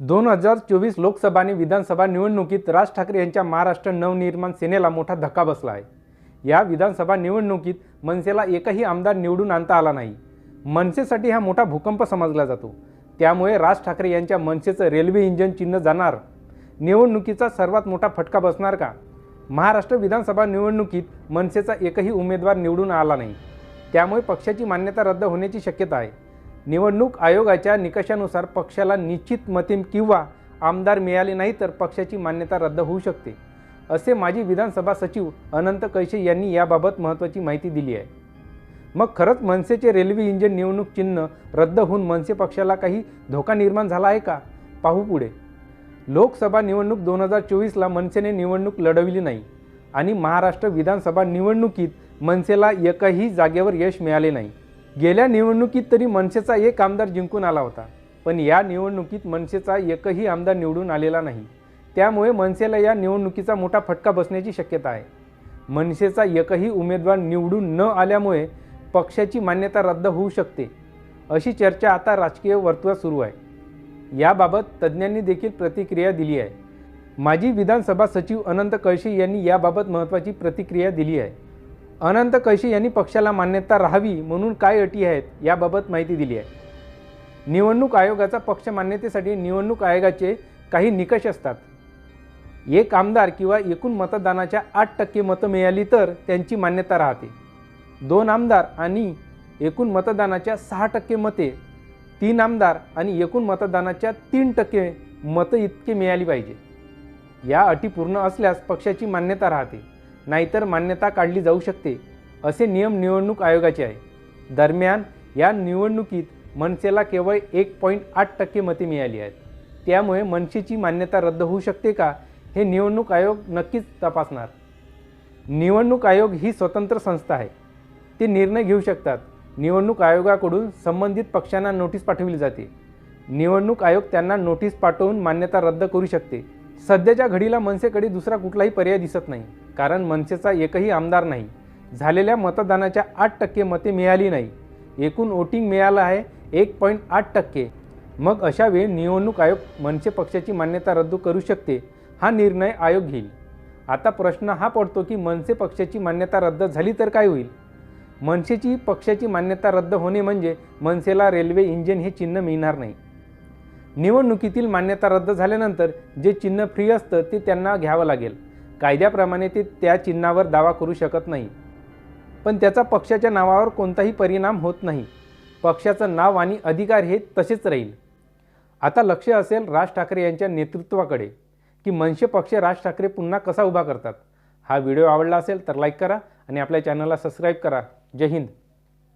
दोन हजार चोवीस लोकसभा आणि विधानसभा निवडणुकीत राज ठाकरे यांच्या महाराष्ट्र नवनिर्माण सेनेला मोठा धक्का बसला आहे. या विधानसभा निवडणुकीत मनसेला एकही आमदार निवडून आणता आला नाही. मनसेसाठी हा मोठा भूकंप समजला जातो. त्यामुळे राज ठाकरे यांच्या मनसेचं रेल्वे इंजन चिन्ह जाणार. निवडणुकीचा सर्वात मोठा फटका बसणार का? महाराष्ट्र विधानसभा निवडणुकीत मनसेचा एकही उमेदवार निवडून आला नाही. त्यामुळे पक्षाची मान्यता रद्द होण्याची शक्यता आहे. निवडणूक आयोगाच्या निकषानुसार पक्षाला निश्चित मते किंवा आमदार मिळाले नाही तर पक्षाची मान्यता रद्द होऊ शकते असे माजी विधानसभा सचिव अनंत कैशे यांनी याबाबत महत्त्वाची माहिती दिली आहे. मग खरंच मनसेचे रेल्वे इंजिन निवडणूक चिन्ह रद्द होऊन मनसे पक्षाला काही धोका निर्माण झाला आहे का? पाहू पुढे. लोकसभा निवडणूक दोन हजार चोवीसला मनसेने निवडणूक लढविली नाही आणि महाराष्ट्र विधानसभा निवडणुकीत मनसेला एकही जागेवर यश मिळाले नाही. गेल्या निवडणुकीत तरी मनसेचा एक आमदार जिंकून आला होता. पण या निवडणुकीत मनसेचा एकही आमदार निवडून आलेला नाही. त्यामुळे मनसेला या निवडणुकीचा मोठा फटका बसण्याची शक्यता आहे. मनसेचा एकही उमेदवार निवडून न आल्यामुळे पक्षाची मान्यता रद्द होऊ शकते अशी चर्चा आता राजकीय वर्तुळात सुरू आहे. याबाबत तज्ज्ञांनी देखील प्रतिक्रिया दिली आहे. माजी विधानसभा सचिव अनंत कळशी यांनी याबाबत महत्त्वाची प्रतिक्रिया दिली आहे. अनंत कैशी यांनी पक्षाला मान्यता राहावी म्हणून काय अटी आहेत याबाबत माहिती दिली आहे. निवडणूक आयोगाचा पक्ष मान्यतेसाठी निवडणूक आयोगाचे काही निकष असतात. एक आमदार किंवा एकूण मतदानाच्या आठ टक्के मतं मिळाली तर त्यांची मान्यता राहते. दोन आमदार आणि एकूण मतदानाच्या सहा टक्के मते तीन आमदार आणि एकूण मतदानाच्या तीन टक्के मतं इतके मिळाली पाहिजे. या अटी पूर्ण असल्यास पक्षाची मान्यता राहते. नाहीतर मान्यता काढली जाऊ शकते असे नियम निवडणूक आयोगाचे आहे. दरम्यान या निवडणुकीत मनसेला केवळ एक पॉईंट आठ टक्के मते मिळाली आहेत. त्यामुळे मनसेची मान्यता रद्द होऊ शकते का हे निवडणूक आयोग नक्कीच तपासणार. निवडणूक आयोग ही स्वतंत्र संस्था आहे. ते निर्णय घेऊ शकतात. निवडणूक आयोगाकडून संबंधित पक्षांना नोटीस पाठवली जाते. निवडणूक आयोग त्यांना नोटीस पाठवून मान्यता रद्द करू शकते. सध्याच्या घडीला मनसेकडे दुसरा कुठलाही पर्याय दिसत नाही. कारण मनसेचा एकही आमदार नाही. झालेल्या मतदानाच्या आठ टक्के मते मिळाली नाही. एकूण वोटिंग मिळालं आहे एक पॉईंट आठ टक्के. मग अशा वेळी निवडणूक आयोग मनसे पक्षाची मान्यता रद्द करू शकते हा निर्णय आयोग घेईल. आता प्रश्न हा पडतो की मनसे पक्षाची मान्यता रद्द झाली तर काय होईल? मनसेची पक्षाची मान्यता रद्द होणे म्हणजे मनसेला रेल्वे इंजिन हे चिन्ह मिळणार नाही. निवडणुकीतील मान्यता रद्द झाल्यानंतर जे चिन्ह फ्री असतं ते त्यांना घ्यावं लागेल. कायद्याप्रमाणे ते त्या चिन्हावर दावा करू शकत नाही. पण त्याचा पक्षाच्या नावावर कोणताही परिणाम होत नाही. पक्षाचं नाव आणि अधिकार हे तसेच राहील. आता लक्ष असेल राज ठाकरे यांच्या नेतृत्वाकडे की मनसे पक्ष राज ठाकरे पुन्हा कसा उभा करतात. हा व्हिडिओ आवडला असेल तर लाईक करा आणि आपल्या चॅनलला सबस्क्राईब करा. जय हिंद.